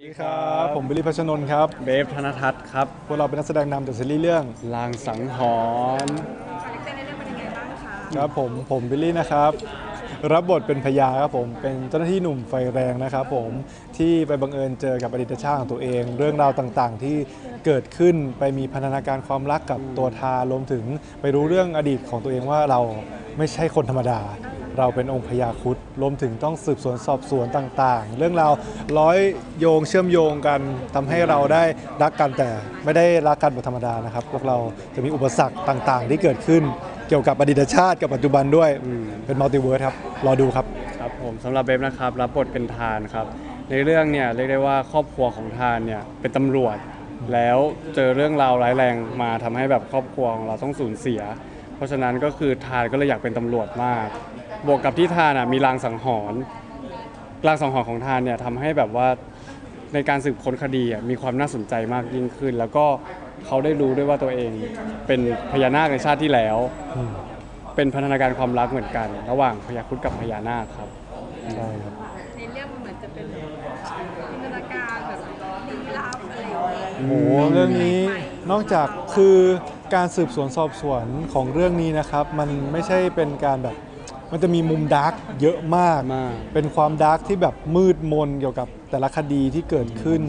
สวัสดีครับ ผมบิลลี่พัชนนท์ครับ เบฟธนทัศน์ครับ พวกเราเป็นนักแสดงนำจากซีรีส์เรื่องลางสังหรณ์คาแรคเตอร์ในเรื่องเป็นยังไงบ้างคะครับผมผมบิลลี่นะครับ รับบทเป็นพยาครับผมเป็นเจ้าหน้าที่หนุ่มไฟแรงนะครับผมที่ไปบังเอิญเจอกับอดีตชาติของตัวเอง เรื่องราวต่างๆ ที่เกิดขึ้นไปมีพันธนาการความรักกับตัวทารวมถึงไปรู้เรื่องอดีตของตัวเองว่าเราไม่ใช่คนธรรมดา เราเป็นองค์พญาครุดรวมถึงต้องสืบสวนสอบสวนต่างๆ เรื่องราวร้อยโยงเชื่อมโยงกันทำให้เราได้รักกันแต่ไม่ได้รักกันแบบธรรมดานะครับ พวกเราจะมีอุปสรรคต่างๆ ที่เกิดขึ้นเกี่ยวกับอดีตชาติกับปัจจุบันด้วยเป็นมัลติเวิร์สครับรอดูครับครับผมสำหรับเบฟนะครับรับบทเป็นทานครับ ในเรื่องเนี่ยเรียกได้ว่าครอบครัวของทานเนี่ยเป็นตำรวจ แล้วเจอเรื่องราวร้ายแรงมาทำให้แบบครอบครัวของเราต้องสูญเสีย เพราะฉะนั้นก็คือทานก็เลยอยากเป็นตำรวจมาก บวกกับที่ทานอะมีรางสังหรณ์รางสังหรณ์ของทานเนี่ยทำให้แบบว่าในการสืบค้นคดีอะมีความน่าสนใจมากยิ่งขึ้น แล้วก็เขาได้รู้ด้วยว่าตัวเองเป็นพญานาคในชาติที่แล้ว เป็นพันธนาการความรักเหมือนกัน ระหว่างพญาครุฑกับพญานาคครับใช่ครับในเรื่องมันเหมือนจะเป็นจินตนาการแบบลี้ลับอะไรอย่างเงี้ยโอ้โหเรื่องนี้นอกจากคือ การสืบสวนสอบสวนของเรื่องนี้นะครับ มันไม่ใช่เป็นการแบบ มันจะมีมุมดาร์กเยอะมาก มาก เป็นความดาร์กที่แบบมืดมนเกี่ยวกับแต่ละคดีที่เกิดขึ้น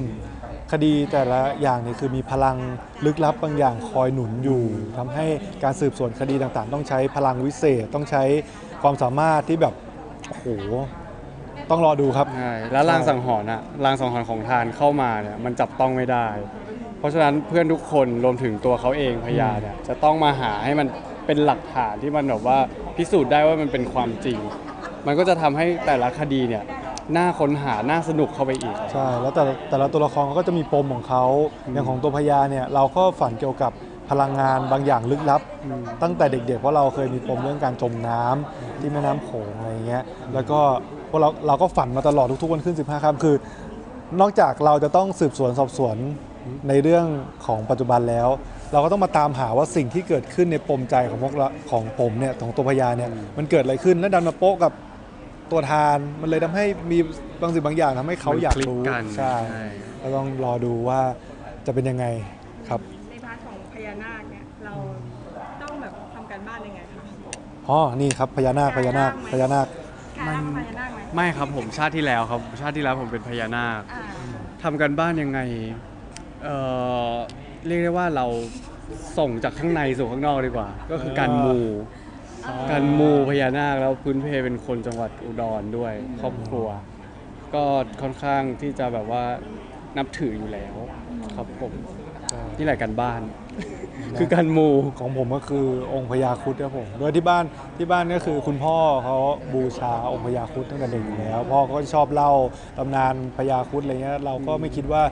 คดีแต่ละอย่างเนี่ยคือมีพลังลึกลับบางอย่างคอยหนุนอยู่ทำให้การสืบสวนคดีต่างๆ ต้องใช้พลังวิเศษต้องใช้ความสามารถที่แบบโอ้โหต้องรอดูครับ ใช่แล้วรางสังหรณ์อะรางสังหรณ์ของทานเข้ามาเนี่ยมันจับต้องไม่ได้ เพราะฉะนั้นเพื่อนทุกคนรวมถึงตัวเขาเองพญาเนี่ยจะต้องมาหาให้มันเป็นหลักฐานที่มันแบบว่าพิสูจน์ได้ว่ามันเป็นความจริง มันก็จะทำให้แต่ละคดีเนี่ยน่าค้นหาน่าสนุกเข้าไปอีก ใช่แล้วแต่ละแต่ละตัวละครเขาก็จะมีปมของเขาอย่างของตัวพญาเนี่ยเราก็ฝันเกี่ยวกับพลังงานบางอย่างลึกลับอืมตั้งแต่เด็กๆเพราะเราเคยมีปมเรื่องการจมน้ำที่แม่น้ำโขงอะไรอย่างเงี้ยแล้วก็พวกเราเราก็ฝันมาตลอดทุกๆวันขึ้น 15ค่ำคือ นอกจากเราจะต้องสืบสวนสอบสวน ในเรื่องของปัจจุบันแล้ว เราก็ต้องมาตามหาว่าสิ่งที่เกิดขึ้นในปมใจของพวกเราของผมเนี่ยของตัวพญาเนี่ยมันเกิดอะไรขึ้นแล้วดันมาโป๊ะกับตัวทานมันเลยทำให้มีบางสิ่งบางอย่างทำให้เขาอยากมันคลิกรู้กันใช่ใช่ ก็ต้องรอดูว่าจะเป็นยังไงครับ ในพาร์ทของพญานาคเนี่ยเราต้องแบบทำการบ้านยังไงคะอ๋อ นี่ครับพญานาคพญานาคพญานาค การร่างพญานาคไหมไม่ครับผมชาติที่แล้วครับชาติที่แล้วผมเป็นพญานาคอ่าทำกันบ้านยังไง เอ่อเรียกได้ว่าเราส่งจากข้างในสู่ข้างนอกดีกว่า ก็คือการมูการมูพญานาคแล้วพื้นเพเป็นคนจังหวัดอุดรด้วย ครอบครัว ก็ค่อนข้างที่จะแบบว่านับถืออยู่แล้ว ครับผมนี่แหละการบ้าน คือการมูของผมก็คือองค์พญาครุฑครับผมโดยที่บ้านที่บ้านก็คือคุณพ่อเขาบูชาองค์พญาครุฑตั้งแต่เด็กอยู่แล้ว พ่อก็ชอบเล่าตำนานพญาครุฑอะไรเงี้ยเราก็ไม่คิดว่า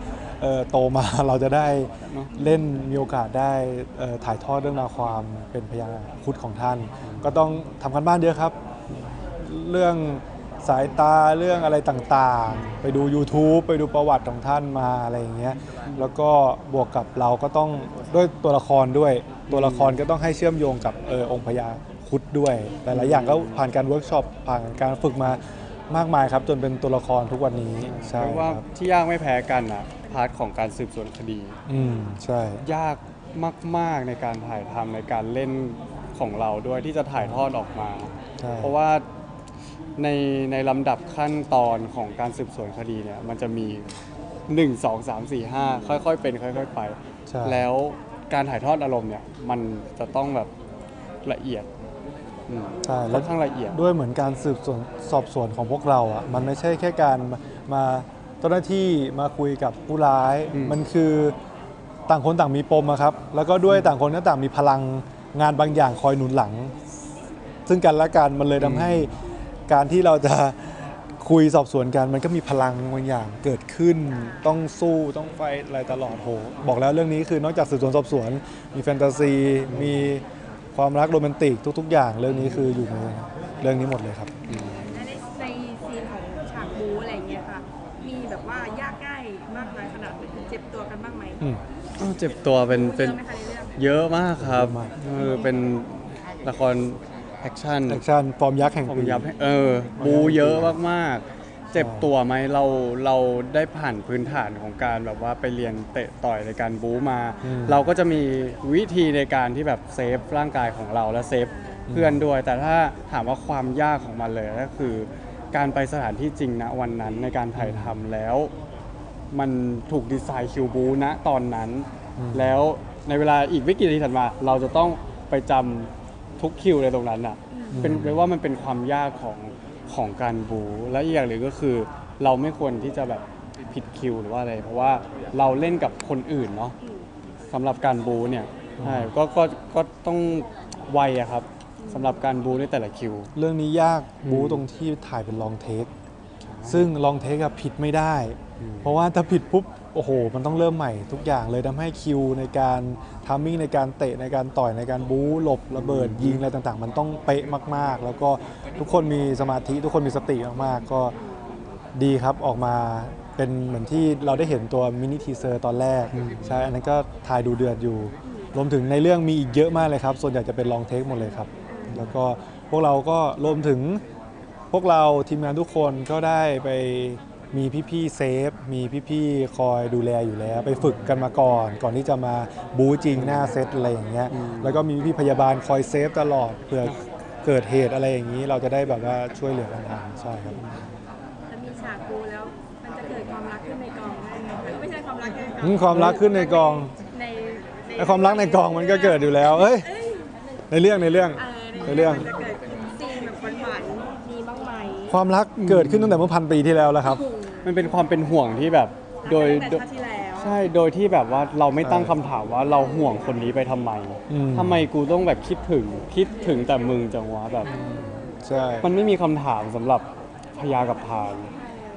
เอ่อโตมา เราจะได้เล่นมีโอกาสได้เอ่อถ่ายทอดเรื่องราวความเป็นพญาครุฑของท่าน ก็ต้องทำกันบ้านเยอะครับ เรื่อง สายตาเรื่องอะไรต่างๆ ไปดู YouTube ไปดูประวัติของท่านมาอะไรอย่างเงี้ยแล้วก็บวกกับเราก็ต้องด้วยตัวละครด้วย ตัวละครก็ต้องให้เชื่อมโยงกับเออองค์พญาครุดด้วยหลายๆอย่างก็ผ่านการเวิร์กช็อปผ่านการฝึกมามากมายครับ จนเป็นตัวละครทุกวันนี้ใช่เรียกว่าครับที่ยากไม่แพ้กันอะพาร์ทของการสืบสวนคดี อืมใช่ ยากมาก ๆ ในการถ่ายทำในการเล่นของเราด้วยที่จะถ่ายทอดออกมา ใช่เพราะว่า ในในลำดับขั้นตอนของการสืบสวนคดีเนี่ยมันจะมี 1 2 3 4 5 ค่อย ๆ เป็นค่อยๆไป ใช่ แล้วการถ่ายทอดอารมณ์เนี่ยมันจะต้องแบบละเอียดอืมใช่ค่แล้อวนข้างละเอียด ด้วยเหมือนการสืบสวนสอบสวนของพวกเราอะมันไม่ใช่แค่การมามาเจ้าหน้าที่มาคุยกับผู้ร้าย อืม มันคือต่างคนต่างมีปมอะครับ แล้วก็ด้วยต่างคนก็ต่างมีพลังงานบางอย่างคอยหนุนหลัง ซึ่งกันและกันมันเลยทำให้ การที่เราจะคุยสอบสวนกันมันก็มีพลังบางอย่างเกิดขึ้น ต้องสู้ต้องไฟท์อะไรตลอดโห บอกแล้วเรื่องนี้คือนอกจากสืบสวนสอบสวน มีแฟนตาซี มีความรักโรแมนติกทุก ๆ อย่าง เรื่องนี้คืออยู่ในเรื่องนี้หมดเลยครับ และในในซีนของฉากบูอะไรอย่างเงี้ยค่ะ มีแบบว่ายากง่ายมากน้อยขนาดไหนเจ็บตัวกันบ้างไหมอืม อ้าวเจ็บตัวเป็นเป็นเยอะไหมคะในเรื่อง เยอะมากครับเยอะมาก เออเป็นละครแอคชั่นแอคชั่นฟอร์มยักษ์แห่งผมปี ยับให้เออบูเยอะมากๆ เจ็บตัวไหมเราเราได้ผ่านพื้นฐานของการแบบว่าไปเรียนเตะต่อยในการบู๊มา อืม เราก็จะมีวิธีในการที่แบบเซฟร่างกายของเราและเซฟเพื่อนด้วย แต่ถ้าถามว่าความยากของมันเลยก็คือ การไปสถานที่จริงนะวันนั้นในการถ่ายทำแล้ว มันถูกดีไซน์คิวบูณตอนนั้นอืมแล้วในเวลาอีกไม่กี่นาทีถัดมา เราจะต้องไปจำ ทุกคิวในตรงนั้นอะเป็นเรียกว่ามันเป็นความยากของของการบูและอีกอย่างหนึ่งก็คือ เราไม่ควรที่จะแบบผิดคิวหรือว่าอะไร เพราะว่าเราเล่นกับคนอื่นเนาะสำหรับการบูเนี่ยใช่ก็ก็ก็ต้องไวอะครับสำหรับการบูในแต่ละคิว เรื่องนี้ยากบู๊อืมตรงที่ถ่ายเป็นลองเทคซึ่งลองเทคอะผิดไม่ได้อืมเพราะว่าถ้าผิดปุ๊บ โอ้โห มันต้องเริ่มใหม่ทุกอย่างเลยทำให้คิวในการทามมิ่งในการเตะในการต่อยในการบู๊หลบระเบิดยิงอะไรต่างๆ มันต้องเป๊ะมากๆ แล้วก็ทุกคนมีสมาธิ ทุกคนมีสติมากๆ ก็ดีครับออกมาเป็นเหมือนที่เราได้เห็นตัวมินิทีเซอร์ตอนแรก ใช่อันนั้นก็ถ่ายดูเดือดอยู่ รวมถึงในเรื่องมีอีกเยอะมากเลยครับ ส่วนใหญ่จะเป็นลองเทคหมดเลยครับ แล้วก็พวกเราก็รวมถึงพวกเราทีมงานทุกคนก็ได้ไป มีพี่ๆเซฟ มีพี่ๆคอยดูแลอยู่แล้ว ไปฝึกกันมาก่อน ก่อนที่จะมาบู๊จริงหน้าเซตอะไรอย่างเงี้ยอืมแล้วก็มีพี่พยาบาลคอยเซฟตลอดเผื่อเกิดเหตุอะไรอย่างนี้ เราจะได้แบบว่าช่วยเหลือกันทันใช่ครับถ้ามีฉากบูแล้วมันจะเกิดความรักขึ้นในกองได้ไหมคะไม่ใช่ความรักในกองอืมความรักขึ้นในกองในไอความรักในกองมันก็เกิดอยู่แล้วเอ้ยเอ้ยในเรื่องในเรื่องเออในเรื่องมันจะเกิดซีนแบบหวานๆมีบ้างไหมความรักเกิดขึ้นตั้งแต่เมื่อพันปีที่แล้วแล้วครับ มันเป็นความเป็นห่วงที่แบบโดยตั้งแต่ชาติที่แล้ว ใช่โดยที่แบบว่าเราไม่ตั้งใช่คำถามว่าเราห่วงคนนี้ไปทำไมอืม ทำไมกูต้องแบบคิดถึงคิดถึงแต่มึงจังวะแบบ ใช่ มันไม่มีคำถามสำหรับพยากับพาน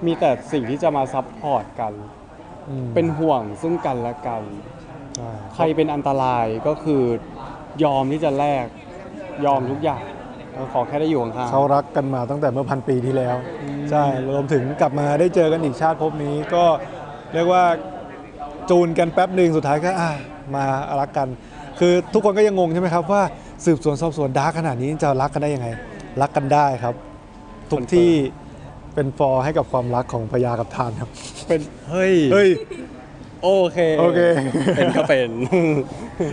มีแต่สิ่งที่จะมาซับพอร์ตกัน อืมเป็นห่วงซึ่งกันและกัน ใช่ ใครเป็นอันตรายก็คือยอมที่จะแลกยอมทุกอย่างแล้ว ขอแค่ได้อยู่ข้างๆ เขารักกันมาตั้งแต่เมื่อพันปีที่แล้ว ใช่รวมถึงกลับมาได้เจอกันอีกชาติภพนี้ก็เรียกว่าจูนกันแป๊บหนึ่งสุดท้ายก็อะมารักกัน คือทุกคนก็ยังงงใช่ไหมครับว่าสืบสวนสอบสวนดาร์กขนาดนี้จะรักกันได้ยังไง รักกันได้ครับ ทุกที่เป็นฟอร์ให้กับความรักของพญากับทานครับ เป็นเฮ้ยเฮ้ยโอเคโอเค เป็นก็เป็น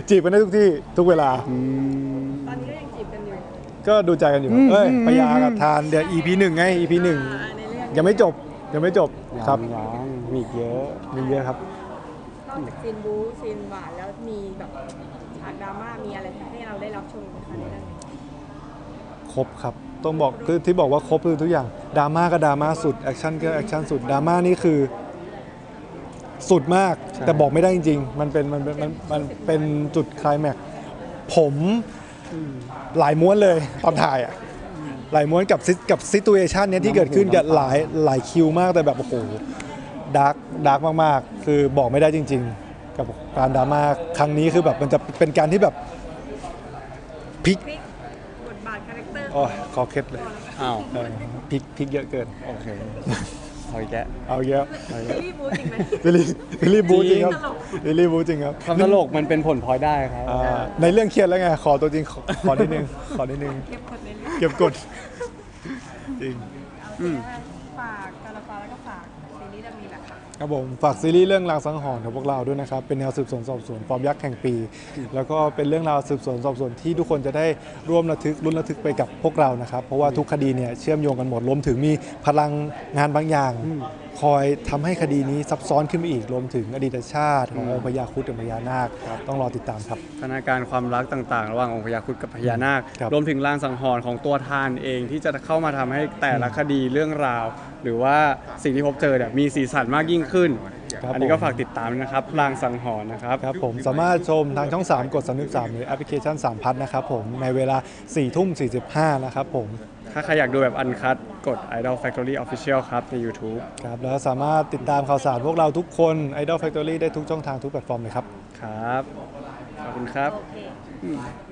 จีบกันได้ทุกที่ทุกเวลา ก็ดูใจกันอยู่ครับอืมเอ้ยอืมพญากับทานเดี๋ยว EP หนึ่งไง EP หนึ่งอ่าในเรื่องยังไม่จบยังไม่จบครับยังๆมีอีกเยอะมีเยอะครับนอกจากซีนบู๊ซีนหวานแล้วมีแบบฉากดราม่ามีอะไรให้เราได้รับชมไหมคะในเรื่องนี้ครบครับต้องบอกคือที่บอกว่าครบคือทุกอย่างดราม่าก็ดราม่าสุดแอคชั่นก็แอคชั่นสุดดราม่านี่คือ สุดมากใช่แต่บอกไม่ได้จริง ๆ มันเป็นมันเป็นมันมันเป็นจุดไคลายแม็กซ์ผม หลายม้วนเลยตอนถ่ายอะหลายม้วนกับซิกับซิตูเอชันเนี้ยที่เกิดขึ้นกับหลายหลายคิวมากแต่แบบโอ้โหดาร์กดาร์กมากๆ คือบอกไม่ได้จริง ๆ กับการดราม่าครั้งนี้คือแบบมันจะเป็นการที่แบบพลิกพลิกบทบาทคาแรคเตอร์โอ้ยคอเคล็ดเลยอ้าวเออพลิกพลิกเยอะเกินโอเค เอาอีกแกะ เอาเยอะซีรีส์บู๊จริงไหมวิลลี่วิลลี่บูจริงครับตลกวิลลี่บูจริงครับความตลกมันเป็นผลพลอยได้ครับ อ่าในเรื่องเครียดแล้วไงขอตัวจริงขอขอนิดนึงขอนิดนึง เก็บกดในเรื่องเก็บกดจริงอืมฝา ครับผมฝากซีรีส์เรื่องรางสังหรณ์ของพวกเราด้วยนะครับ เป็นแนวสืบสวนสอบสวนฟอร์มยักษ์แห่งปี แล้วก็เป็นเรื่องราวสืบสวนสอบสวนที่ทุกคนจะได้ร่วมระทึกรุ่นระทึกไปกับพวกเรานะครับ เพราะว่าทุกคดีเนี่ยเชื่อมโยงกันหมดรวมถึงมีพลังงานบางอย่าง คอยทำให้คดีนี้ซับซ้อนขึ้นไปอีกรวมถึงอดีตชาติขององค์พญาครุฑกับพญานาค ต้องรอติดตามครับพัฒนาการความรักต่าง ๆ ระหว่างองค์พญาครุฑกับพญานาคครับรวมถึงลางสังหรณ์ของตัวทานเองที่จะเข้ามาทำให้แต่ละคดีเรื่องราว หรือว่าสิ่งที่พบเจอเนี่ยมีสีสันมากยิ่งขึ้น ครับอันนี้ก็ผม ฝากติดตามด้วยนะครับลางสังหรณ์นะครับ ครับผมสามารถชมทางช่อง 3 กด 33 หรือแอปพลิเคชัน 3 พัทนะครับผมในเวลา4ทุ่ม 45 นะครับผมถ้าใครอยากดูแบบอันคัดกด Idol Factory Official ครับใน YouTube ครับแล้วสามารถติดตามข่าวสารพวกเราทุกคน Idol Factory ได้ทุกช่องทางทุกแพลตฟอร์มเลยครับ ครับ ขอบคุณครับ โอเค